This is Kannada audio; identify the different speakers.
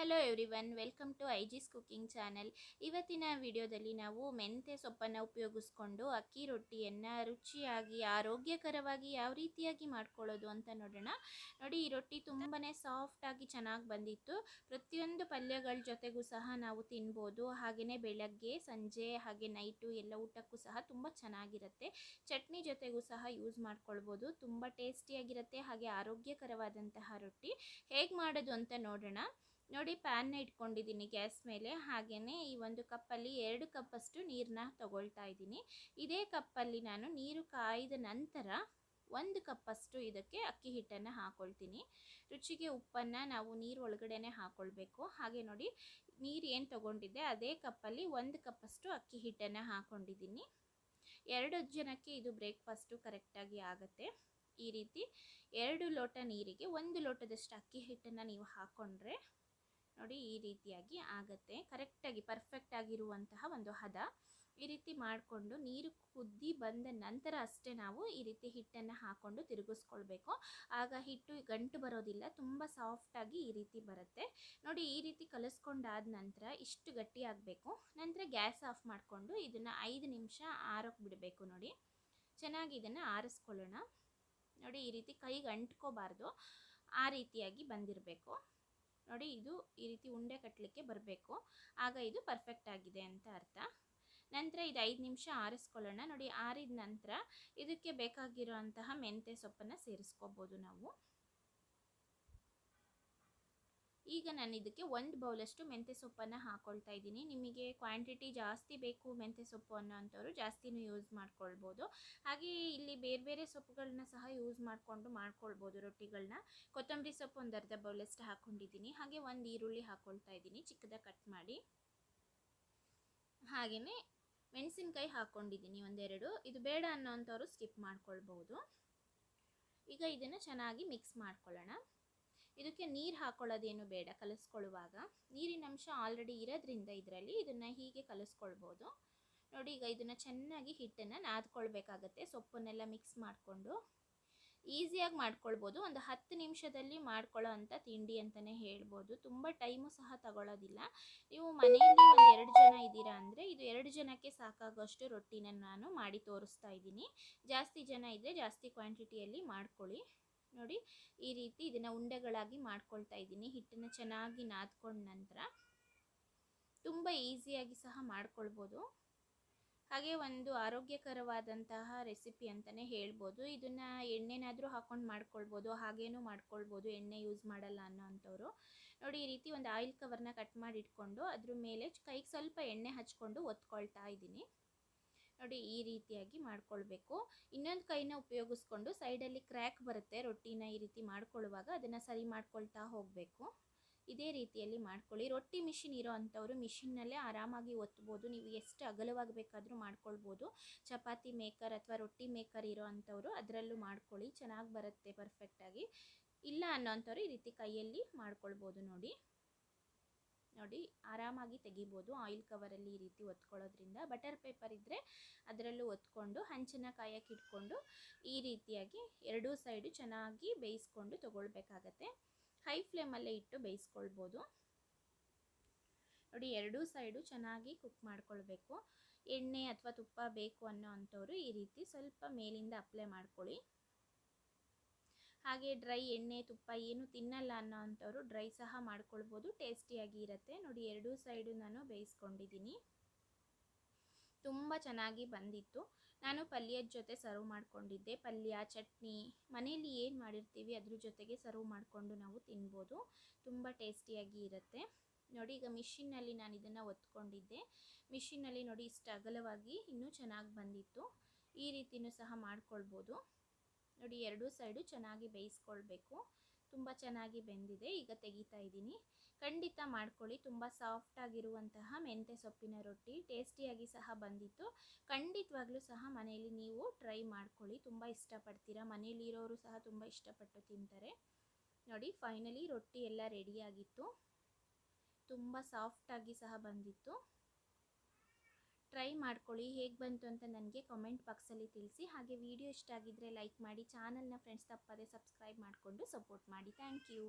Speaker 1: ಹಲೋ ಎವ್ರಿವನ್ ವೆಲ್ಕಮ್ ಟು ಐಜಿಸ್ ಜಿಸ್ ಕುಕಿಂಗ್ ಚಾನೆಲ್ ಇವತ್ತಿನ ವಿಡಿಯೋದಲ್ಲಿ ನಾವು ಮೆಂತ್ಯ ಸೊಪ್ಪನ್ನು ಉಪಯೋಗಿಸ್ಕೊಂಡು ಅಕ್ಕಿ ರೊಟ್ಟಿಯನ್ನು ರುಚಿಯಾಗಿ, ಆರೋಗ್ಯಕರವಾಗಿ ಯಾವ ರೀತಿಯಾಗಿ ಮಾಡ್ಕೊಳ್ಳೋದು ಅಂತ ನೋಡೋಣ. ನೋಡಿ, ಈ ರೊಟ್ಟಿ ತುಂಬಾ ಸಾಫ್ಟಾಗಿ ಚೆನ್ನಾಗಿ ಬಂದಿತ್ತು. ಪ್ರತಿಯೊಂದು ಪಲ್ಯಗಳ ಜೊತೆಗೂ ಸಹ ನಾವು ತಿನ್ಬೋದು. ಹಾಗೆಯೇ ಬೆಳಗ್ಗೆ, ಸಂಜೆ, ಹಾಗೆ ನೈಟು ಎಲ್ಲ ಊಟಕ್ಕೂ ಸಹ ತುಂಬ ಚೆನ್ನಾಗಿರುತ್ತೆ. ಚಟ್ನಿ ಜೊತೆಗೂ ಸಹ ಯೂಸ್ ಮಾಡ್ಕೊಳ್ಬೋದು. ತುಂಬ ಟೇಸ್ಟಿಯಾಗಿರುತ್ತೆ ಹಾಗೆ ಆರೋಗ್ಯಕರವಾದಂತಹ ರೊಟ್ಟಿ. ಹೇಗೆ ಮಾಡೋದು ಅಂತ ನೋಡೋಣ. ನೋಡಿ ಪ್ಯಾನ್ನ ಇಟ್ಕೊಂಡಿದ್ದೀನಿ ಗ್ಯಾಸ್ ಮೇಲೆ. ಹಾಗೆಯೇ ಈ ಒಂದು ಕಪ್ಪಲ್ಲಿ ಎರಡು ಕಪ್ಪಷ್ಟು ನೀರನ್ನ ತಗೊಳ್ತಾ ಇದ್ದೀನಿ. ಇದೇ ಕಪ್ಪಲ್ಲಿ ನಾನು ನೀರು ಕಾಯ್ದ ನಂತರ ಒಂದು ಕಪ್ಪಷ್ಟು ಇದಕ್ಕೆ ಅಕ್ಕಿ ಹಿಟ್ಟನ್ನು ಹಾಕ್ಕೊಳ್ತೀನಿ ರುಚಿಗೆ ಉಪ್ಪನ್ನು ನಾವು ನೀರು ಒಳಗಡೆನೆ ಹಾಕ್ಕೊಳ್ಬೇಕು ಹಾಗೆ ನೋಡಿ ನೀರು ಏನು ತಗೊಂಡಿದ್ದೆ ಅದೇ ಕಪ್ಪಲ್ಲಿ ಒಂದು ಕಪ್ಪಷ್ಟು ಅಕ್ಕಿ ಹಿಟ್ಟನ್ನು ಹಾಕ್ಕೊಂಡಿದ್ದೀನಿ ಎರಡು ಜನಕ್ಕೆ ಇದು ಬ್ರೇಕ್ಫಾಸ್ಟು ಕರೆಕ್ಟಾಗಿ ಆಗುತ್ತೆ. ಈ ರೀತಿ ಎರಡು ಲೋಟ ನೀರಿಗೆ ಒಂದು ಲೋಟದಷ್ಟು ಅಕ್ಕಿ ಹಿಟ್ಟನ್ನು ನೀವು ಹಾಕ್ಕೊಂಡ್ರೆ ನೋಡಿ ಈ ರೀತಿಯಾಗಿ ಆಗುತ್ತೆ. ಕರೆಕ್ಟಾಗಿ ಪರ್ಫೆಕ್ಟ್ ಆಗಿರುವಂತಹ ಒಂದು ಹದ. ಈ ರೀತಿ ಮಾಡಿಕೊಂಡು ನೀರು ಕುದ್ದಿ ಬಂದ ನಂತರ ಅಷ್ಟೇ ನಾವು ಈ ರೀತಿ ಹಿಟ್ಟನ್ನು ಹಾಕ್ಕೊಂಡು ತಿರುಗಿಸ್ಕೊಳ್ಬೇಕು. ಆಗ ಹಿಟ್ಟು ಗಂಟು ಬರೋದಿಲ್ಲ, ತುಂಬ ಸಾಫ್ಟಾಗಿ ಈ ರೀತಿ ಬರುತ್ತೆ. ನೋಡಿ ಈ ರೀತಿ ಕಲಿಸ್ಕೊಂಡಾದ ನಂತರ ಇಷ್ಟು ಗಟ್ಟಿ ಆಗಬೇಕು. ನಂತರ ಗ್ಯಾಸ್ ಆಫ್ ಮಾಡಿಕೊಂಡು ಇದನ್ನು ಐದು ನಿಮಿಷ ಆರೋಕ್ಕೆ ಬಿಡಬೇಕು ನೋಡಿ. ಚೆನ್ನಾಗಿ ಇದನ್ನು ಆರಿಸ್ಕೊಳ್ಳೋಣ. ನೋಡಿ ಈ ರೀತಿ ಕೈಗೆ ಅಂಟ್ಕೋಬಾರ್ದು. ಆ ರೀತಿಯಾಗಿ ಬಂದಿರಬೇಕು. ನೋಡಿ ಇದು ಈ ರೀತಿ ಉಂಡೆ ಕಟ್ಟಲಿಕ್ಕೆ ಬರಬೇಕು. ಆಗ ಇದು ಪರ್ಫೆಕ್ಟ್ ಆಗಿದೆ ಅಂತ ಅರ್ಥ. ನಂತರ ಇದು ಐದು ನಿಮಿಷ ಆರಿಸ್ಕೊಳ್ಳೋಣ. ನೋಡಿ ಆರಿದ ನಂತರ ಇದಕ್ಕೆ ಬೇಕಾಗಿರುವಂತಹ ಮೆಂತ್ಯ ಸೊಪ್ಪನ್ನು ಸೇರಿಸ್ಕೋಬೋದು ನಾವು. ಈಗ ನಾನು ಇದಕ್ಕೆ ಒಂದು ಬೌಲಷ್ಟು ಮೆಂತ್ಯ ಸೊಪ್ಪನ್ನು ಹಾಕ್ಕೊಳ್ತಾ ಇದ್ದೀನಿ. ನಿಮಗೆ ಕ್ವಾಂಟಿಟಿ ಜಾಸ್ತಿ ಬೇಕು ಮೆಂತ್ಯ ಸೊಪ್ಪು ಅನ್ನೋ ಅಂಥವ್ರು ಜಾಸ್ತಿನೂ ಯೂಸ್ ಮಾಡ್ಕೊಳ್ಬೋದು. ಹಾಗೆ ಇಲ್ಲಿ ಬೇರೆ ಬೇರೆ ಸೊಪ್ಪುಗಳನ್ನ ಸಹ ಯೂಸ್ ಮಾಡಿಕೊಂಡು ಮಾಡ್ಕೊಳ್ಬೋದು ರೊಟ್ಟಿಗಳನ್ನ. ಕೊತ್ತಂಬರಿ ಸೊಪ್ಪು ಒಂದು ಅರ್ಧ ಬೌಲಷ್ಟು ಹಾಕ್ಕೊಂಡಿದ್ದೀನಿ ಹಾಗೆ ಒಂದು ಈರುಳ್ಳಿ ಹಾಕ್ಕೊಳ್ತಾ ಇದ್ದೀನಿ. ಚಿಕ್ಕದಾಗಿ ಕಟ್ ಮಾಡಿ. ಹಾಗೆಯೇ ಮೆಣಸಿನ್ಕಾಯಿ ಹಾಕ್ಕೊಂಡಿದ್ದೀನಿ ಒಂದೆರಡು. ಇದು ಬೇಡ ಅನ್ನೋ ಅಂಥವ್ರು ಸ್ಕಿಪ್ ಮಾಡ್ಕೊಳ್ಬೋದು. ಈಗ ಇದನ್ನು ಚೆನ್ನಾಗಿ ಮಿಕ್ಸ್ ಮಾಡ್ಕೊಳ್ಳೋಣ. ಇದಕ್ಕೆ ನೀರು ಹಾಕೊಳ್ಳೋದೇನು ಬೇಡ ಕಲಿಸ್ಕೊಳ್ಳುವಾಗ. ನೀರಿನ ಅಂಶ ಆಲ್ರೆಡಿ ಇರೋದ್ರಿಂದ ಇದರಲ್ಲಿ ಇದನ್ನು ಹೀಗೆ ಕಲಿಸ್ಕೊಳ್ಬೋದು. ನೋಡಿ ಈಗ ಇದನ್ನು ಚೆನ್ನಾಗಿ ಹಿಟ್ಟನ್ನು ನಾದ್ಕೊಳ್ಬೇಕಾಗತ್ತೆ, ಸೊಪ್ಪನ್ನೆಲ್ಲ ಮಿಕ್ಸ್ ಮಾಡಿಕೊಂಡು. ಈಸಿಯಾಗಿ ಮಾಡ್ಕೊಳ್ಬೋದು, ಒಂದು ಹತ್ತು ನಿಮಿಷದಲ್ಲಿ ಮಾಡ್ಕೊಳ್ಳೋ ಅಂಥ ತಿಂಡಿ ಅಂತಲೇ ಹೇಳ್ಬೋದು. ತುಂಬ ಟೈಮು ಸಹ ತಗೊಳ್ಳೋದಿಲ್ಲ ನೀವು ಮನೆಯಲ್ಲಿ ಒಂದು ಎರಡು ಜನ ಇದ್ದೀರಾ ಅಂದರೆ ಇದು ಎರಡು ಜನಕ್ಕೆ ಸಾಕಾಗೋಷ್ಟು ರೊಟ್ಟಿನ ನಾನು ಮಾಡಿ ತೋರಿಸ್ತಾ ಇದ್ದೀನಿ. ಜಾಸ್ತಿ ಜನ ಇದ್ದರೆ ಜಾಸ್ತಿ ಕ್ವಾಂಟಿಟಿಯಲ್ಲಿ ಮಾಡ್ಕೊಳ್ಳಿ. ನೋಡಿ ಈ ರೀತಿ ಇದನ್ನು ಉಂಡೆಗಳಾಗಿ ಮಾಡ್ಕೊಳ್ತಾ ಇದ್ದೀನಿ. ಹಿಟ್ಟನ್ನು ಚೆನ್ನಾಗಿ ನಾದ್ಕೊಂಡ ನಂತರ ತುಂಬ ಈಸಿಯಾಗಿ ಸಹ ಮಾಡ್ಕೊಳ್ಬೋದು. ಹಾಗೆ ಒಂದು ಆರೋಗ್ಯಕರವಾದಂತಹ ರೆಸಿಪಿ ಅಂತಲೇ ಹೇಳ್ಬೋದು. ಇದನ್ನು ಎಣ್ಣೆನಾದರೂ ಹಾಕ್ಕೊಂಡು ಮಾಡ್ಕೊಳ್ಬೋದು, ಹಾಗೇನೂ ಮಾಡ್ಕೊಳ್ಬೋದು, ಎಣ್ಣೆ ಯೂಸ್ ಮಾಡಲ್ಲ ಅನ್ನೋ ನೋಡಿ ಈ ರೀತಿ ಒಂದು ಆಯಿಲ್ ಕವರ್ನ ಕಟ್ ಮಾಡಿ ಇಟ್ಕೊಂಡು ಅದ್ರ ಮೇಲೆ ಕೈಗೆ ಸ್ವಲ್ಪ ಎಣ್ಣೆ ಹಚ್ಕೊಂಡು ಒತ್ಕೊಳ್ತಾ ಇದ್ದೀನಿ. ನೋಡಿ ಈ ರೀತಿಯಾಗಿ ಮಾಡ್ಕೊಳ್ಬೇಕು. ಇನ್ನೊಂದು ಕೈನ ಉಪಯೋಗಿಸ್ಕೊಂಡು ಸೈಡಲ್ಲಿ ಕ್ರ್ಯಾಕ್ ಬರುತ್ತೆ, ರೊಟ್ಟಿನ ಈ ರೀತಿ ಮಾಡ್ಕೊಳ್ಳುವಾಗ ಅದನ್ನು ಸರಿ ಮಾಡ್ಕೊಳ್ತಾ ಹೋಗಬೇಕು. ಇದೇ ರೀತಿಯಲ್ಲಿ ಮಾಡ್ಕೊಳ್ಳಿ. ರೊಟ್ಟಿ ಮಿಷಿನ್ ಇರೋ ಅಂಥವ್ರು ಮಿಷಿನ್ನಲ್ಲೇ ಆರಾಮಾಗಿ ಒತ್ತಬೋದು ನೀವು ಎಷ್ಟು ಅಗಲವಾಗಿ ಬೇಕಾದರೂ ಮಾಡ್ಕೊಳ್ಬೋದು. ಚಪಾತಿ ಮೇಕರ್ ಅಥವಾ ರೊಟ್ಟಿ ಮೇಕರ್ ಇರೋ ಅಂಥವ್ರು ಅದರಲ್ಲೂ ಮಾಡ್ಕೊಳ್ಳಿ. ಚೆನ್ನಾಗಿ ಬರುತ್ತೆ ಪರ್ಫೆಕ್ಟಾಗಿ ಇಲ್ಲ ಅನ್ನೋ ಅಂಥವ್ರು ಈ ರೀತಿ ಕೈಯಲ್ಲಿ ಮಾಡ್ಕೊಳ್ಬೋದು ನೋಡಿ. ನೋಡಿ ಆರಾಮಾಗಿ ತೆಗಿಬೋದು. ಆಯಿಲ್ ಕವರಲ್ಲಿ ಈ ರೀತಿ ಒತ್ಕೊಳ್ಳೋದ್ರಿಂದ ಬಟರ್ ಪೇಪರ್ ಇದ್ದರೆ ಅದರಲ್ಲೂ ಒತ್ಕೊಂಡು, ಹಂಚಿನ ಕಾಯಕ್ಕೆ ಇಟ್ಕೊಂಡು ಈ ರೀತಿಯಾಗಿ ಎರಡೂ ಸೈಡು ಚೆನ್ನಾಗಿ ಬೇಯಿಸ್ಕೊಂಡು ತೊಗೊಳ್ಬೇಕಾಗತ್ತೆ. ಹೈ ಫ್ಲೇಮಲ್ಲೇ ಇಟ್ಟು ಬೇಯಿಸ್ಕೊಳ್ಬೋದು. ನೋಡಿ ಎರಡೂ ಸೈಡು ಚೆನ್ನಾಗಿ ಕುಕ್ ಮಾಡ್ಕೊಳ್ಬೇಕು. ಎಣ್ಣೆ ಅಥವಾ ತುಪ್ಪ ಬೇಕು ಅನ್ನೋ ಅಂಥವ್ರು ಈ ರೀತಿ ಸ್ವಲ್ಪ ಮೇಲಿಂದ ಅಪ್ಲೈ ಮಾಡ್ಕೊಳ್ಳಿ. ಹಾಗೆ ಡ್ರೈ ಎಣ್ಣೆ, ತುಪ್ಪ ಏನು ತಿನ್ನಲ್ಲ ಅನ್ನೋ ಅಂಥವ್ರು ಡ್ರೈ ಸಹ ಮಾಡ್ಕೊಳ್ಬೋದು. ಟೇಸ್ಟಿಯಾಗಿ ಇರುತ್ತೆ. ನೋಡಿ, ಎರಡೂ ಸೈಡು ನಾನು ಬೇಯಿಸ್ಕೊಂಡಿದ್ದೀನಿ. ತುಂಬ ಚೆನ್ನಾಗಿ ಬಂದಿತ್ತು. ನಾನು ಪಲ್ಯದ ಜೊತೆ ಸರ್ವ್ ಮಾಡಿಕೊಂಡಿದ್ದೆ. ಪಲ್ಯ, ಚಟ್ನಿ, ಮನೇಲಿ ಏನು ಮಾಡಿರ್ತೀವಿ ಅದ್ರ ಜೊತೆಗೆ ಸರ್ವ್ ಮಾಡಿಕೊಂಡು ನಾವು ತಿನ್ಬೋದು. ತುಂಬ ಟೇಸ್ಟಿಯಾಗಿ ಇರುತ್ತೆ. ನೋಡಿ, ಈಗ ಮಿಷಿನ್ನಲ್ಲಿ ನಾನು ಇದನ್ನು ಒತ್ಕೊಂಡಿದ್ದೆ. ಮಿಷಿನ್ನಲ್ಲಿ ನೋಡಿ, ಇಷ್ಟು ಅಗಲವಾಗಿ ಇನ್ನೂ ಚೆನ್ನಾಗಿ ಬಂದಿತ್ತು. ಈ ರೀತಿಯೂ ಸಹ ಮಾಡ್ಕೊಳ್ಬೋದು. ನೋಡಿ, ಎರಡೂ ಸೈಡು ಚೆನ್ನಾಗಿ ಬೇಯಿಸ್ಕೊಳ್ಬೇಕು. ತುಂಬ ಚೆನ್ನಾಗಿ ಬೆಂದಿದೆ. ಈಗ ತೆಗಿತಾ ಇದ್ದೀನಿ. ಖಂಡಿತ ಮಾಡ್ಕೊಳ್ಳಿ. ತುಂಬ ಸಾಫ್ಟಾಗಿರುವಂತಹ ಮೆಂತ್ಯ ಸೊಪ್ಪಿನ ರೊಟ್ಟಿ ಟೇಸ್ಟಿಯಾಗಿ ಸಹ ಬಂದಿತ್ತು. ಖಂಡಿತವಾಗ್ಲೂ ಸಹ ಮನೆಯಲ್ಲಿ ನೀವು ಟ್ರೈ ಮಾಡ್ಕೊಳ್ಳಿ. ತುಂಬ ಇಷ್ಟಪಡ್ತೀರಾ? ಮನೇಲಿ ಇರೋರು ಸಹ ತುಂಬ ಇಷ್ಟಪಟ್ಟು ತಿಂತಾರೆ. ನೋಡಿ, ಫೈನಲಿ ರೊಟ್ಟಿ ಎಲ್ಲ ರೆಡಿಯಾಗಿತ್ತು. ತುಂಬ ಸಾಫ್ಟಾಗಿ ಸಹ ಬಂದಿತ್ತು. ಟ್ರೈ ಮಾಡ್ಕೊಳ್ಳಿ. ಹೇಗೆ ಬಂತು ಅಂತ ನನಗೆ ಕಮೆಂಟ್ ಬಾಕ್ಸಲ್ಲಿ ತಿಳಿಸಿ. ಹಾಗೆ ವಿಡಿಯೋ ಇಷ್ಟ ಆಗಿದ್ದರೆ ಲೈಕ್ ಮಾಡಿ. ಚಾನಲ್ನ ಫ್ರೆಂಡ್ಸ್ ತಪ್ಪದೆ ಸಬ್ಸ್ಕ್ರೈಬ್ ಮಾಡಿಕೊಂಡು ಸಪೋರ್ಟ್ ಮಾಡಿ. Thank you